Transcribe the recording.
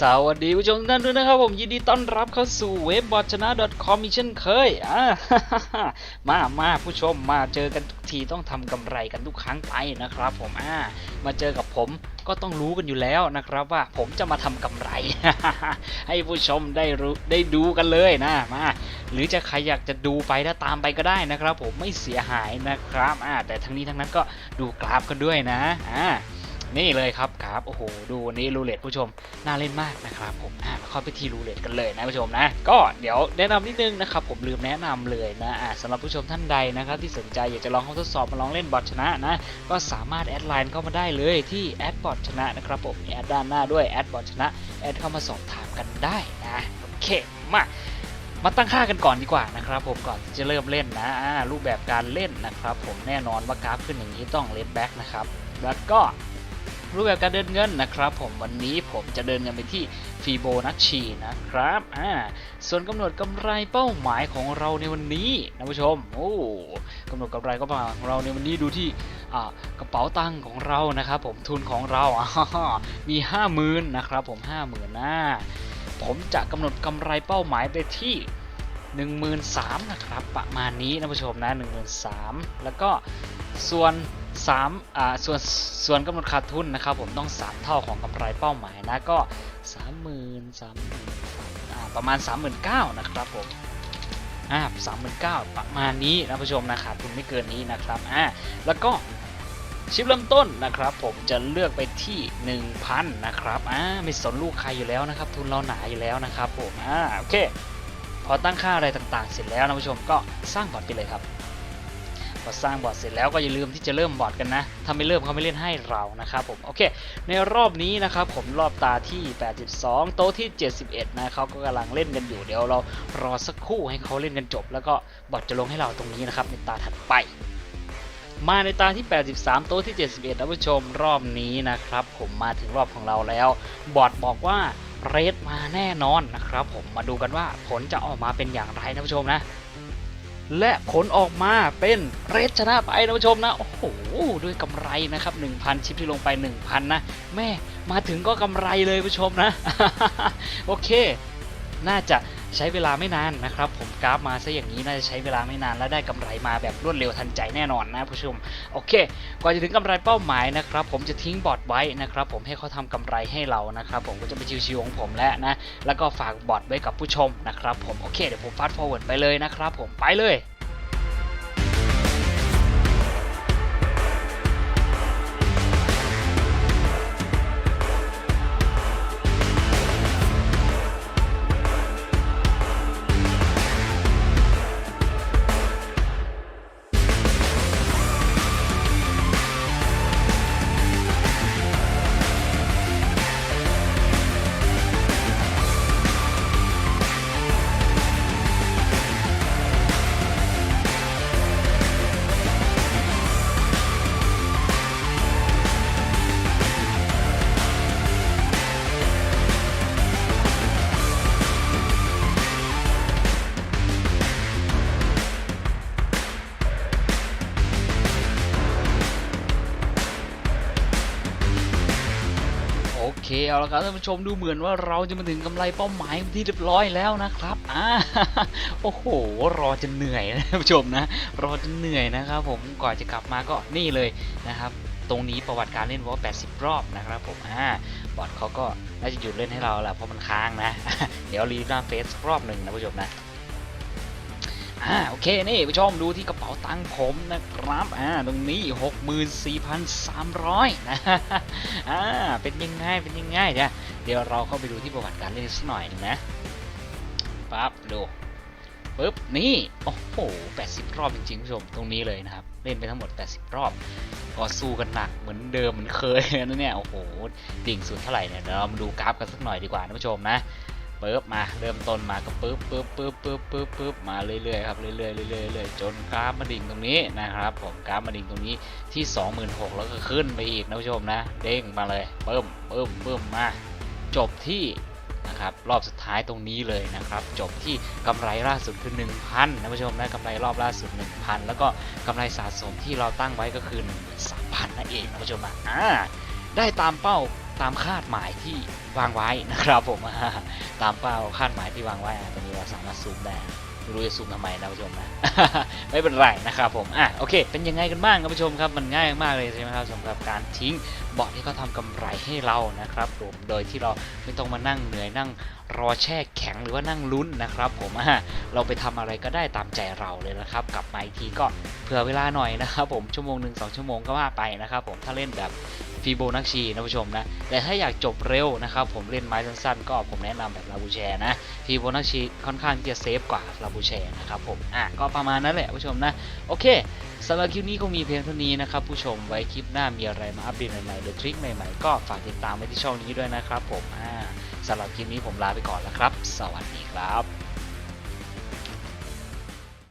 สวัสดีผู้ชมทุกท่านด้วยนะครับผมยินดีต้อนรับเข้าสู่เว็บบอชนะ .com อีกเช่นเคยอ่ามามาผู้ชมมาเจอกันทุกทีต้องทำกำไรกันทุกครั้งไปนะครับ ผมอ่ามาเจอกับผมก็ต้องรู้กันอยู่แล้วนะครับว่าผมจะมาทำกำไร ให้ผู้ชมได้รู้ได้ดูกันเลยนะมาหรือจะใครอยากจะดูไปถ้าตามไปก็ได้นะครับ ผมไม่เสียหายนะครับอ่าแต่ทั้งนี้ทั้งนั้นก็ดูกราฟกันด้วยนะอ่า นี่เลยครับครับโอ้โหดูวันนี้รูเล็ตผู้ชมน่าเล่นมากนะครับผมอะมาเข้าไปที่รูเล็ตกันเลยนะผู้ชมนะก็เดี๋ยวแนะนำนิดนึงนะครับผมลืมแนะนำเลยนะอะสำหรับผู้ชมท่านใดนะครับที่สนใจอยากจะลองเข้าทดสอบมาลองเล่นบอทชนะนะก็สามารถแอดไลน์เข้ามาได้เลยที่แอดบอทชนะนะครับผมแอดด้านหน้าด้วยแอดบอทชนะแอดเข้ามาสอบถามกันได้นะโอเคมามาตั้งค่ากันก่อนดีกว่านะครับผมก่อนจะเริ่มเล่นนะรูปแบบการเล่นนะครับผมแน่นอนว่ากราฟขึ้นอย่างนี้ต้องเลนแบ็กนะครับแล้วก็ รูปแบบการเดินเงินนะครับ ผมวันนี้ผมจะเดินเงินไปที่ฟีโบนัชชีนะครับอ่าส่วนกำหนดกำไรเป้าหมายของเราในวันนี้นะผู้ชมโอ้กำหนดกำไรก็ป้าหมาของเราในวันนี้ดูที่อ่ากระเป๋าตังค์ของเรานะครับ ผมทุนของเราอ่ามีห้าหมื่นนะครับผมห้าหมื่นนะผมจะกำหนดกำไรเป้าหมายไปที่1 3 0 0 0นะครับประมาณนี้นะผู้ชมนะ1 3 0 0 0แล้วก็ส่วน 3อ่าส่วนส่วนกำหนดขาดทุนนะครับผมต้อง 3 เท่าของกำไรเป้าหมายนะก็ 30,000 30,000อ่าประมาณ 39,000นะครับผมอ่า39,000ประมาณนี้นะผู้ชมนะขาดทุนไม่เกินนี้นะครับอ่าแล้วก็ชิปเริ่มต้นนะครับผมจะเลือกไปที่ 1,000 นะครับอ่าไม่สนลูกใครอยู่แล้วนะครับ ทุนเราหนาอยู่แล้วนะครับผมอ่าโอเค พอตั้งค่าอะไรต่างๆ เสร็จแล้วนะผู้ชมก็สร้างบอร์ดไปเลยครับ พอสร้างบอร์ดเสร็จแล้วก็อย่าลืมที่จะเริ่มบอร์ดกันนะถ้าไม่เริ่มเขาไม่เล่นให้เรานะครับผมโอเค ในรอบนี้นะครับผมรอบตาที่ 82 โต๊ะที่ 71 นะเขาก็กำลังเล่นกันอยู่เดี๋ยวเรารอสักครู่ให้เขาเล่นกันจบ แล้วก็บอร์ดจะลงให้เราตรงนี้นะครับในตาถัดไปมาในตาที่ 83 โต๊ะที่ 71ท่านผู้ชมรอบนี้นะครับ ผมมาถึงรอบของเราแล้ว บอร์ดบอกว่าเรดมาแน่นอนนะครับ ผมมาดูกันว่าผลจะออกมาเป็นอย่างไรท่านผู้ชมนะ และผลออกมาเป็นเรดชนะไปนะผู้ชมนะ โอ้โห ด้วยกำไรนะครับ 1,000 ชิปที่ลงไป 1,000 นะ แม่มาถึงก็กำไรเลยผู้ชมนะ โอเค น่าจะ ใช้เวลาไม่นานนะครับ ผมกราฟมาซะอย่างนี้น่าจะใช้เวลาไม่นานและได้กำไรมาแบบรวดเร็วทันใจแน่นอนนะผู้ชมโอเคก่อนจะถึงกำไรเป้าหมายนะครับผมจะทิ้งบอทไว้นะครับผมให้เขาทำกำไรให้เรานะครับผมก็จะไปชิวๆของผมแล้วนะแล้วก็ฝากบอทไว้กับผู้ชมนะครับผมโอเคเดี๋ยวผมฟาสต์ฟอร์เวิร์ดไปเลยนะครับผมไปเลย เคเอาละครับท่านผู้ชมดูเหมือนว่าเราจะมาถึงกำไรเป้าหมายที่เรียบร้อยแล้วนะครับอ่าโอ้โห รอจนเหนื่อยนะท่านผู้ชมนะ รอจนเหนื่อยนะครับ ผมก่อนจะกลับมาก็นี่เลยนะครับ ตรงนี้ประวัติการเล่นวอล80 รอบนะครับผมอ่าบอทเขาก็น่าจะหยุดเล่นให้เราแหละเพราะมันค้างนะ เดี๋ยวรีหน้าเฟซรอบหนึ่งนะผู้ชมนะ อ่าโอเคนี่ผู้ชมดูที่กระเป๋าตังค์ผมนะครับอ่าตรงนี้ 64,300นะอ่าเป็นยังไงเป็นยังไงเนี่ยเดี๋ยวเราเข้าไปดูที่ประวัติการเล่นสักหน่อยหนึงนะปั๊บดูปึ๊บนี่โอ้โห 80 รอบจริงๆผู้ชมตรงนี้เลยนะครับ เล่นไปทั้งหมด 80 รอบ ก็สู้กันหนักเหมือนเดิมเหมือนเคยนะเนี่ยโอ้โหดิ่งสุดเท่าไหร่เนี่ยเดี๋ยวเรามาดูกราฟกันสักหน่อยดีกว่านะผู้ชมนะ ปึ๊บมาเริ่มต้นมาก็ปึ๊บปึ๊บปึ๊บปึ๊บปึ๊บปึ๊บมาเรื่อยๆครับเรื่อยๆเรื่อยๆเรื่อยๆจนกราฟมาดิ่งตรงนี้นะครับผมกราฟมาดิ่งตรงนี้ที่ 26,000แล้วก็ขึ้นไปอีกนะผู้ชมนะ เด้งมาเลยปึ๊บปึ๊บปึ๊บมาจบที่นะครับรอบสุดท้ายตรงนี้เลยนะครับ จบที่กำไรล่าสุดคือ 1,000นะผู้ชมนะกำไรรอบล่าสุด 1,000 แล้วก็กำไรสะสมที่เราตั้งไว้ก็คือ 13,000 นั่นเองนะผู้ชมนะอ่าได้ตามเป้า ตามคาดหมายที่วางไว้นะครับผมตามเป้าคาดหมายที่วางไว้ตอนนี้เราสามารถซูมได้ไม่รู้จะซูมทำไมนะผู้ชมนะไม่เป็นไรนะครับผมอะโอเค เป็นยังไงกันบ้างครับผู้ชมครับมันง่ายมากเลยใช่ไหมครับสำหรับการทิ้งบอทที่เขาทำกำไรให้เรานะครับผมโดยที่เราไม่ต้องมานั่งเหนื่อยนั่งรอแช่แข็งหรือว่านั่งลุ้นนะครับ ผมอะเราไปทำอะไรก็ได้ตามใจเราเลยนะครับ กลับมาอีกทีก็เผื่อเวลาหน่อยนะครับ ผมชั่วโมงหนึ่งสองชั่วโมงก็ว่าไปนะครับ ผมถ้าเล่นแบบ ฟีโบนัชชีนะผู้ชมนะ แต่ถ้าอยากจบเร็วนะครับ ผมเล่นไม้สั้นๆ ก็ผมแนะนำแบบลาบูแชนะฟีโบนัชชีค่อนข้างจะเซฟกว่าลาบูแชนะครับผมอะก็ประมาณนั้นแหละผู้ชมนะ โอเคสำหรับคลิปนี้คงมีเพียงเท่านี้นะครับผู้ชมไว้คลิปหน้ามีอะไรมาอัปเดตใหม่ๆหรือทริคใหม่ๆ ก็ฝากติดตามไว้ที่ช่องนี้ด้วยนะครับผมอ่าสำหรับคลิปนี้ผมลาไปก่อนแล้วครับ สวัสดีครับ